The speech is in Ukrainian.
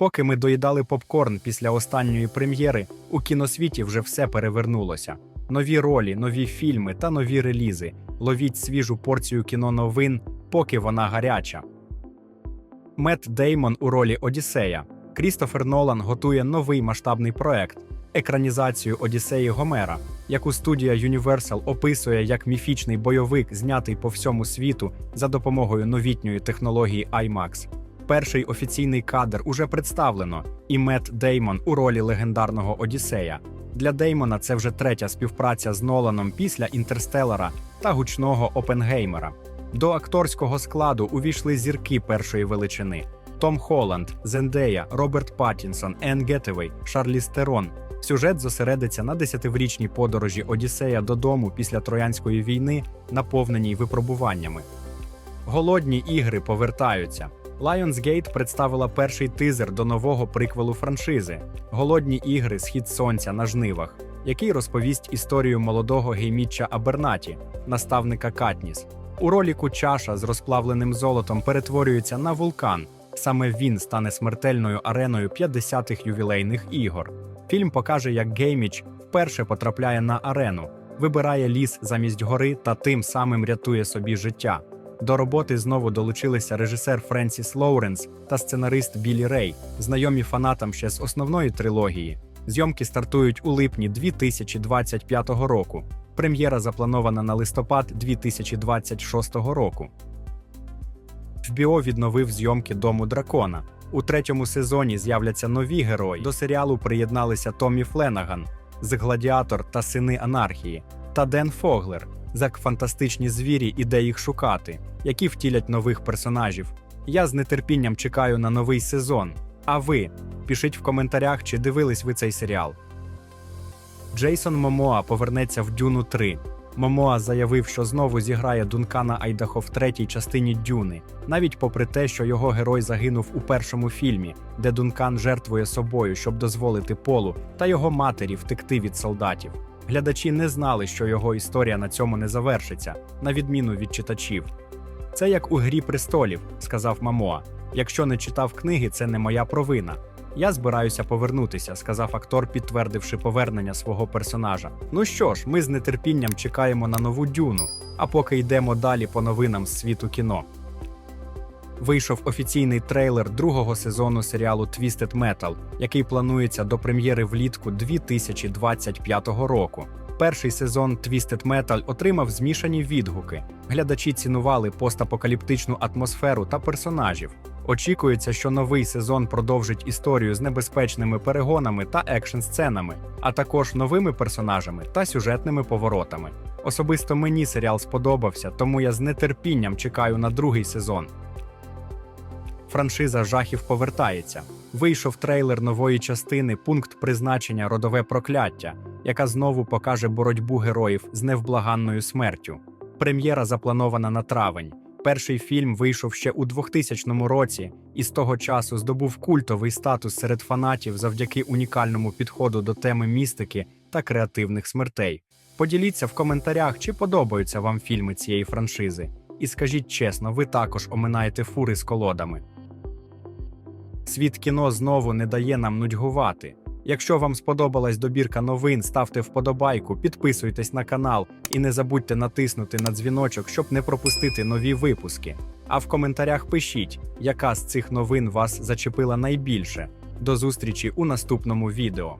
Поки ми доїдали попкорн після останньої прем'єри, у кіносвіті вже все перевернулося. Нові ролі, нові фільми та нові релізи. Ловіть свіжу порцію кіно новин, поки вона гаряча. Мет Деймон у ролі Одіссея. Крістофер Нолан готує новий масштабний проект екранізацію Одіссеї Гомера, яку студія Universal описує як міфічний бойовик, знятий по всьому світу за допомогою новітньої технології IMAX. Перший офіційний кадр уже представлено, і Мет Деймон у ролі легендарного Одіссея. Для Деймона це вже третя співпраця з Ноланом після Інтерстеллара та гучного Опенгеймера. До акторського складу увійшли зірки першої величини: Том Холланд, Зендея, Роберт Паттінсон, Енн Гетевей, Шарлі Стерон. Сюжет зосередиться на десятиврічній подорожі Одіссея додому після Троянської війни, наповненій випробуваннями. Голодні ігри повертаються. Lionsgate представила перший тизер до нового приквелу франшизи Голодні ігри Схід сонця на жнивах, який розповість історію молодого гейміча Абернаті, наставника Катніс. У роліку чаша з розплавленим золотом перетворюється на вулкан. Саме він стане смертельною ареною 50-х ювілейних ігор. Фільм покаже, як Гейміч вперше потрапляє на арену, вибирає ліс замість гори та тим самим рятує собі життя. До роботи знову долучилися режисер Френсіс Лоуренс та сценарист Білі Рей, знайомі фанатам ще з основної трилогії. Зйомки стартують у липні 2025 року. Прем'єра запланована на листопад 2026 року. HBO відновив зйомки Дому дракона. У третьому сезоні з'являться нові герої. До серіалу приєдналися Томі Фленаган з Гладіатор та Сини Анархії та Ден Фоглер за фантастичні звірі і де їх шукати, які втілять нових персонажів. Я з нетерпінням чекаю на новий сезон. А ви пишіть в коментарях, чи дивились ви цей серіал. Джейсон Момоа повернеться в Дюну 3. Момоа заявив, що знову зіграє Дункана Айдахо в третій частині Дюни, навіть попри те, що його герой загинув у першому фільмі, де Дункан жертвує собою, щоб дозволити Полу та його матері втекти від солдатів. Глядачі не знали, що його історія на цьому не завершиться, на відміну від читачів. Це як у Грі престолів, сказав Мамоа. Якщо не читав книги, це не моя провина. Я збираюся повернутися, сказав актор, підтвердивши повернення свого персонажа. Ну що ж, ми з нетерпінням чекаємо на нову дюну, а поки йдемо далі по новинам з світу кіно. Вийшов офіційний трейлер другого сезону серіалу Twisted Metal, який планується до прем'єри влітку 2025 року. Перший сезон Twisted Metal отримав змішані відгуки. Глядачі цінували постапокаліптичну атмосферу та персонажів. Очікується, що новий сезон продовжить історію з небезпечними перегонами та екшн-сценами, а також новими персонажами та сюжетними поворотами. Особисто мені серіал сподобався, тому я з нетерпінням чекаю на другий сезон. Франшиза жахів повертається. Вийшов трейлер нової частини Пункт призначення Родове прокляття, яка знову покаже боротьбу героїв з невблаганною смертю. Прем'єра запланована на травень. Перший фільм вийшов ще у 2000 році і з того часу здобув культовий статус серед фанатів завдяки унікальному підходу до теми містики та креативних смертей. Поділіться в коментарях, чи подобаються вам фільми цієї франшизи. І скажіть чесно, ви також оминаєте фури з колодами. Світ кіно знову не дає нам нудьгувати. Якщо вам сподобалась добірка новин, ставте вподобайку, підписуйтесь на канал і не забудьте натиснути на дзвіночок, щоб не пропустити нові випуски. А в коментарях пишіть, яка з цих новин вас зачепила найбільше. До зустрічі у наступному відео.